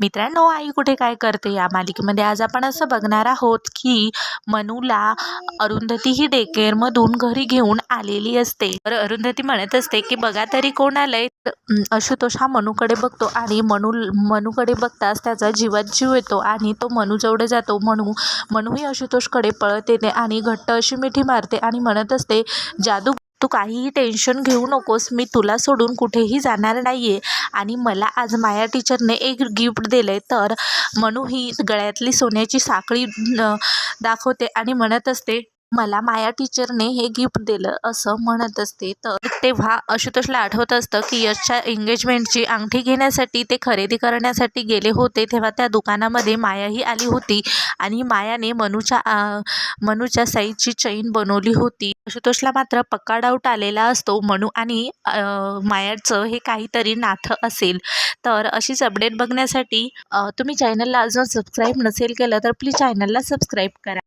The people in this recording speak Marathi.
मित्रांनो आई कुठे काय करते या मालिकेमध्ये? आज आपण असं बघणार आहोत की मनूला अरुंधती ही डेकेअरमधून घरी घेऊन आलेली असते. तर अरुंधती म्हणत असते की बघा तरी कोण आलंय? आशुतोष हा मनूकडे बघतो आणि मनू मनूकडे बघताच त्याचा जीवात जीव येतो आणि तो मनूजवळ जातो. मनू मनूही आशुतोषकडे पळत येते आणि घट्ट अशी मिठी मारते आणि म्हणत असते जादू तू काहीही टेन्शन घेऊ नकोस. मी तुला सोडून कुठेही जाणार नाही आहे आणि मला आज माया टीचरने एक गिफ्ट दिलं आहे तर मनू ही गळ्यातली सोन्याची साखळी दाखवते आणि म्हणत असते मला माया टीचरने हे गिफ्ट दिलं असं म्हणत असते. तर तेव्हा आशुतोषला आठवत असतं की यशच्या एंगेजमेंटची अंगठी घेण्यासाठी ते खरेदी करण्यासाठी गेले होते तेव्हा त्या दुकानामध्ये मायाही आली होती आणि मायाने मनूच्या मनूच्या साईजची चैन बनवली होती. आशुतोषला मात्र पक्का डाऊट आलेला असतो. मनू आणि मायाचं हे काहीतरी नाथ असेल. तर अशीच अपडेट बघण्यासाठी तुम्ही चॅनलला अजून सबस्क्राईब नसेल केलं तर प्लीज चॅनलला सबस्क्राईब करा.